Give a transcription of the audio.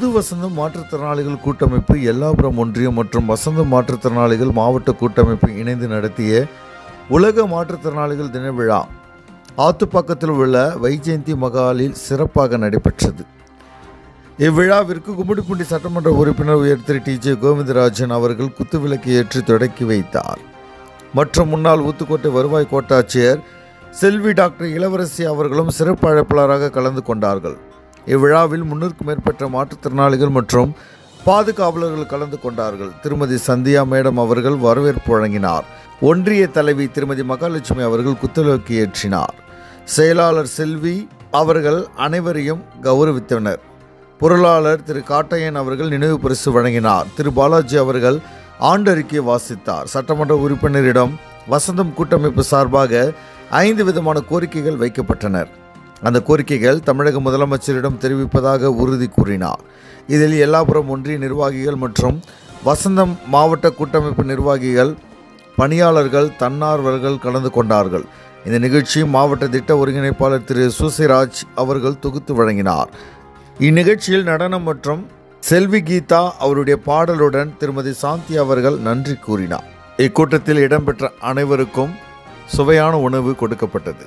புது வசந்தம் மாற்றுத்திறனாளிகள் கூட்டமைப்பு எல்லாபுரம் ஒன்றியம் மற்றும் வசந்த மாற்றுத்திறனாளிகள் மாவட்ட கூட்டமைப்பு இணைந்து நடத்திய உலக மாற்றுத்திறனாளிகள் தின விழா ஆத்துப்பாக்கத்தில் உள்ள வைஜெயந்தி மகாலில் சிறப்பாக நடைபெற்றது. இவ்விழாவிற்கு கும்மிடிப்பூண்டி சட்டமன்ற உறுப்பினர் உயர் திரு டி. ஜே. கோவிந்தராஜன் அவர்கள் குத்துவிளக்கு ஏற்றி தொடக்கி வைத்தார். மற்றும் முன்னாள் ஊத்துக்கோட்டை வருவாய் கோட்டாட்சியர் செல்வி டாக்டர் இளவரசி அவர்களும் சிறப்பு அழைப்பாளராக கலந்து கொண்டார்கள். இவ்விழாவில் முன்னூறுக்கும் மேற்பட்ட மாற்றுத்திறனாளிகள் மற்றும் பாதுகாவலர்கள் கலந்து கொண்டார்கள். திருமதி சந்தியா மேடம் அவர்கள் வரவேற்பு வழங்கினார். ஒன்றிய தலைவி திருமதி மகாலட்சுமி அவர்கள் குத்துவிளக்கு ஏற்றினார். செயலாளர் செல்வி அவர்கள் அனைவரையும் கௌரவித்தனர். பொருளாளர் திரு காட்டையன் அவர்கள் நினைவு பரிசு வழங்கினார். திரு பாலாஜி அவர்கள் ஆண்டறிக்கை வாசித்தார். சட்டமன்ற உறுப்பினரிடம் வசந்தம் கூட்டமைப்பு சார்பாக ஐந்து விதமான கோரிக்கைகள் வைக்கப்பட்டனர். அந்த கோரிக்கைகள் தமிழக முதலமைச்சரிடம் தெரிவிப்பதாக உறுதி கூறினார். இதில் எல்லாபுரம் ஒன்றிய நிர்வாகிகள் மற்றும் வசந்தம் மாவட்ட கூட்டமைப்பு நிர்வாகிகள் பணியாளர்கள் தன்னார்வர்கள் கலந்து கொண்டார்கள். இந்த நிகழ்ச்சி மாவட்ட திட்ட ஒருங்கிணைப்பாளர் திரு சுசிராஜ் அவர்கள் தொகுத்து வழங்கினார். இந்நிகழ்ச்சியில் நடனம் மற்றும் செல்வி கீதா அவருடைய பாடலுடன் திருமதி சாந்தி அவர்கள் நன்றி கூறினார். இக்கூட்டத்தில் இடம்பெற்ற அனைவருக்கும் சுவையான உணவு கொடுக்கப்பட்டது.